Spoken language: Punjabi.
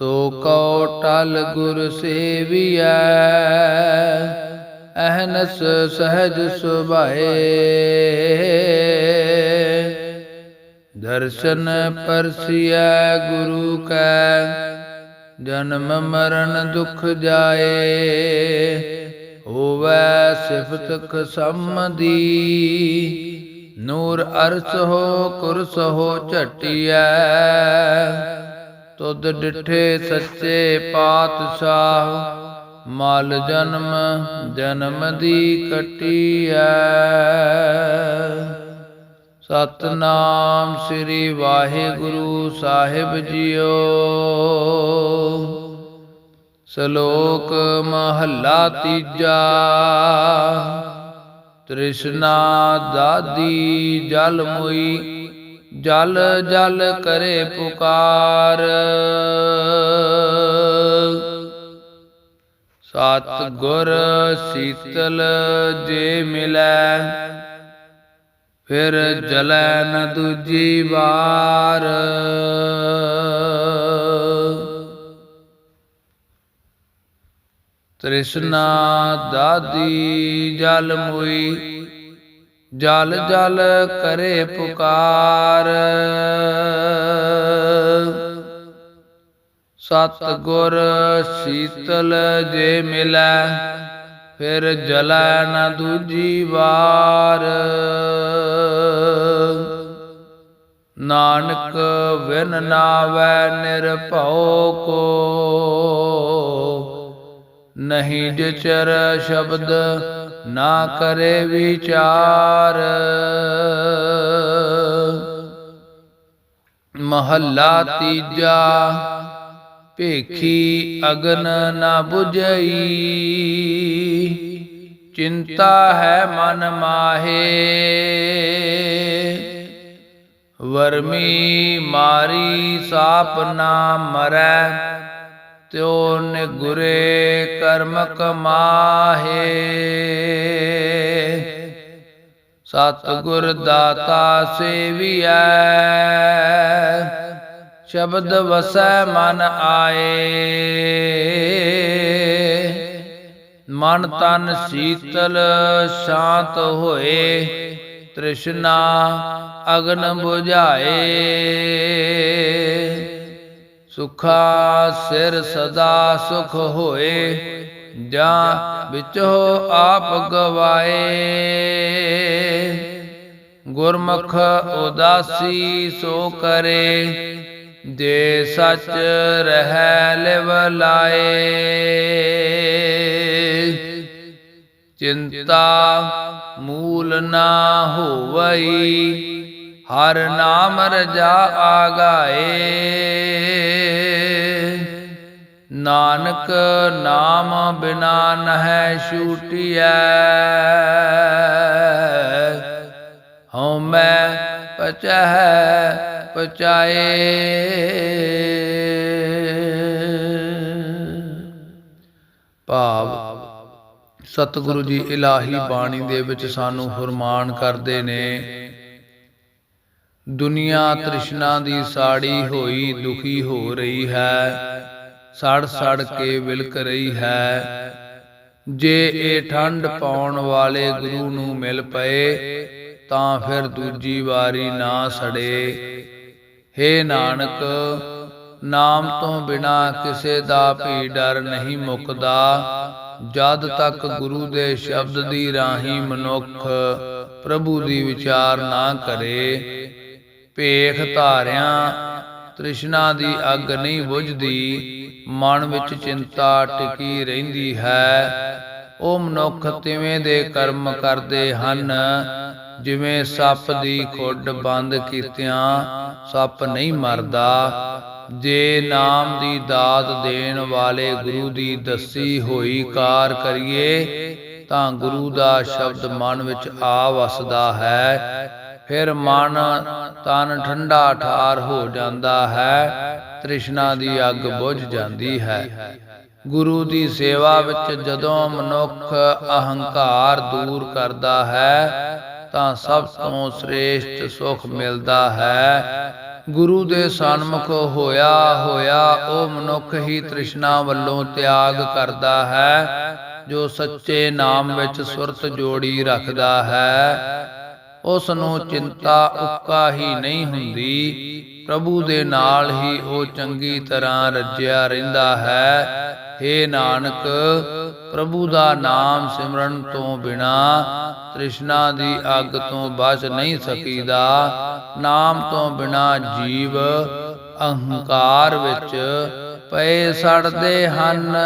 ਸੋ ਕਉ ਟਲ ਗੁਰ ਸੇਵੀਐ, ਅਹਨਸ ਸਹਜ ਸੁਭਾਏ। ਦਰਸ਼ਨ ਪਰਸਿਐ ਗੁਰੂ ਕੈ, ਜਨਮ ਮਰਨ ਦੁਖ ਜਾਏ। ਹੋਵੈ ਸਿਫਤ ਖਸਮਦੀ ਨੂਰ ਅਰਸ ਹੋ ਕੁਰਸ ਹੋ ਝਟਿਐ। ਤੁਧ ਡਿਠੇ ਸੱਚੇ ਪਾਤਸ਼ਾਹ, ਮਲ ਜਨਮ ਜਨਮ ਦੀ ਕਟਿਐ। ਸਤਨਾਮ ਸ੍ਰੀ ਵਾਹਿਗੁਰੂ ਸਾਹਿਬ ਜੀਓ। ਸ਼ਲੋਕ ਮਹੱਲਾ ਤੀਜਾ। ਤ੍ਰਿਸ਼ਨਾ ਦਾਦੀ ਜਲ ਮੁਈ ਜਲ ਜਲ ਕਰੇ ਪੁਕਾਰ। ਸਤ ਗੁਰ ਸੀਤਲ ਜੇ ਮਿਲੈ, ਫਿਰ ਜਲੈ ਨ ਦੂਜੀ ਵਾਰ। ਤ੍ਰਿਸ਼ਨਾ ਦਾਦੀ ਜਲ ਮੁਈ ਜਲ ਜਲ ਕਰੇ ਪੁਕਾਰ। ਸਤ ਗੁਰ ਸੀਤਲ ਜੇ ਮਿਲੈ, ਫਿਰ ਜਲੈ ਨਾ ਦੂਜੀ ਵਾਰ। ਨਾਨਕ ਵਿਨ ਨਾਵੈ ਨਿਰਭਉ ਕੋ। ਨਹੀਂ ਜਚਰ ਸ਼ਬਦ ਨਾ ਕਰੇ ਵਿਚਾਰ। ਮਹੱਲਾ ਤੀਜਾ, ਭੇਖੀ ਅਗਨ ਨਾ 부ਝਈ ਚਿੰਤਾ ਹੈ ਮਨ ਮਾਹੇ। ਵਰਮੀ ਮਾਰੀ ਸਾਪ ਨਾ ਮਰੈ। ਤਿਉ ਨਿਗੁਰੇ ਕਰਮ ਕਮਾਹੇ। ਸਤ ਗੁਰ ਦਾਤਾ ਸੇਵੀਐ, ਸ਼ਬਦ ਵਸੈ ਮਨ ਆਏ। ਮਨ ਤਨ ਸੀਤਲ ਸ਼ਾਂਤ ਹੋਏ, ਤ੍ਰਿਸ਼ਨਾ ਅਗਨ 부ਝਾਏ ਸੁਖਾ ਸਿਰ ਸਦਾ ਸੁਖ ਹੋਏ, ਜਾਂ ਵਿਚੋ ਆਪ ਗਵਾਏ। ਗੁਰਮੁਖ ਉਦਾਸੀ ਸੋ ਕਰੇ, ਜੇ ਸਚ ਰਹਿ ਲਿਵ ਲਾਏ। ਚਿੰਤਾ ਮੂਲ ਨਾ ਹੋਵਈ, ਹਰ ਨਾਮ ਰਜਾ ਆਗਾਏ। ਨਾਨਕ ਨਾਮ ਬਿਨਾ ਨਹਿ ਛੂਟਿਐ। ਹਉ ਮੈਂ ਪਚਹਿ ਪਚਾਏ। ਭਾਵ ਸਤਿਗੁਰੂ ਜੀ ਇਲਾਹੀ ਬਾਣੀ ਦੇ ਵਿੱਚ ਸਾਨੂੰ ਫਰਮਾਨ ਕਰਦੇ ਨੇ, ਦੁਨੀਆ ਤ੍ਰਿਸ਼ਨਾ ਦੀ ਸਾੜੀ ਹੋਈ ਦੁਖੀ ਹੋ ਰਹੀ ਹੈ। ਸੜ ਸੜ ਕੇ ਵਿਲਕ ਰਹੀ ਹੈ। ਜੇ ਇਹ ਠੰਡ ਪਾਉਣ ਵਾਲੇ ਗੁਰੂ ਨੂੰ ਮਿਲ ਪਏ, ਤਾਂ ਫਿਰ ਦੂਜੀ ਵਾਰੀ ਨਾ ਸੜੇ। ਹੇ ਨਾਨਕ, ਨਾਮ ਤੋਂ ਬਿਨਾ ਕਿਸੇ ਦਾ ਵੀ ਡਰ ਨਹੀਂ ਮੁੱਕਦਾ। ਜਦ ਤੱਕ ਗੁਰੂ ਦੇ ਸ਼ਬਦ ਦੀ ਰਾਹੀਂ ਮਨੁੱਖ ਪ੍ਰਭੂ ਦੀ ਵਿਚਾਰ ਨਾ ਕਰੇ, ਭੇਖ ਧਾਰਿਆਂ ਤ੍ਰਿਸ਼ਨਾ ਦੀ ਅੱਗ ਨਹੀਂ ਬੁਝਦੀ। ਮਨ ਵਿੱਚ ਚਿੰਤਾ ਟਿਕੀ ਰਹਿੰਦੀ ਹੈ। ਉਹ ਮਨੁੱਖ ਤਿਵੇਂ ਦੇ ਕਰਮ ਕਰਦੇ ਹਨ। ਜਿਵੇਂ ਸੱਪ ਦੀ ਖੁੱਡ ਬੰਦ ਕੀਤਿਆਂ ਸੱਪ ਨਹੀਂ ਮਰਦਾ। ਜੇ ਨਾਮ ਦੀ ਦਾਤ ਦੇਣ ਵਾਲੇ ਗੁਰੂ ਦੀ ਦੱਸੀ ਹੋਈ ਕਾਰ ਕਰੀਏ, ਤਾਂ ਗੁਰੂ ਦਾ ਸ਼ਬਦ ਮਨ ਵਿੱਚ ਆ ਵਸਦਾ ਹੈ। ਫਿਰ ਮਨ ਤਨ ਠੰਡਾ ਠਾਰ ਹੋ ਜਾਂਦਾ ਹੈ। ਤ੍ਰਿਸ਼ਨਾ ਦੀ ਅੱਗ ਬੁਝ ਜਾਂਦੀ ਹੈ। ਗੁਰੂ ਦੀ ਸੇਵਾ ਵਿੱਚ ਜਦੋਂ ਮਨੁੱਖ ਅਹੰਕਾਰ ਦੂਰ ਕਰਦਾ ਹੈ, ਤਾਂ ਸਭ ਤੋਂ ਸ੍ਰੇਸ਼ਟ ਸੁਖ ਮਿਲਦਾ ਹੈ। ਗੁਰੂ ਦੇ ਸਨਮੁਖ ਹੋਇਆ ਹੋਇਆ ਉਹ ਮਨੁੱਖ ਹੀ ਤ੍ਰਿਸ਼ਨਾ ਵੱਲੋਂ ਤਿਆਗ ਕਰਦਾ ਹੈ, ਜੋ ਸੱਚੇ ਨਾਮ ਵਿੱਚ ਸੁਰਤ ਜੋੜੀ ਰੱਖਦਾ ਹੈ। ਉਸ ਨੂੰ ਚਿੰਤਾ ਉੱਕਾ ਹੀ ਨਹੀਂ ਹੁੰਦੀ। ਪ੍ਰਭੂ ਦੇ ਨਾਲ ਹੀ ਉਹ ਚੰਗੀ ਤਰ੍ਹਾਂ ਰੱਜਿਆ ਰਹਿੰਦਾ ਹੈ। ਏ ਨਾਨਕ ਪ੍ਰਭੂ ਦਾ ਨਾਮ ਸਿਮਰਨ ਤੋਂ ਬਿਨਾ ਤ੍ਰਿਸ਼ਨਾ ਦੀ ਅੱਗ ਤੋਂ ਬਚ ਨਹੀਂ ਸਕੀਦਾ। ਨਾਮ ਤੋਂ ਬਿਨਾ ਜੀਵ ਅਹੰਕਾਰ ਵਿੱਚ ਪਏ ਸੜਦੇ ਹਨ।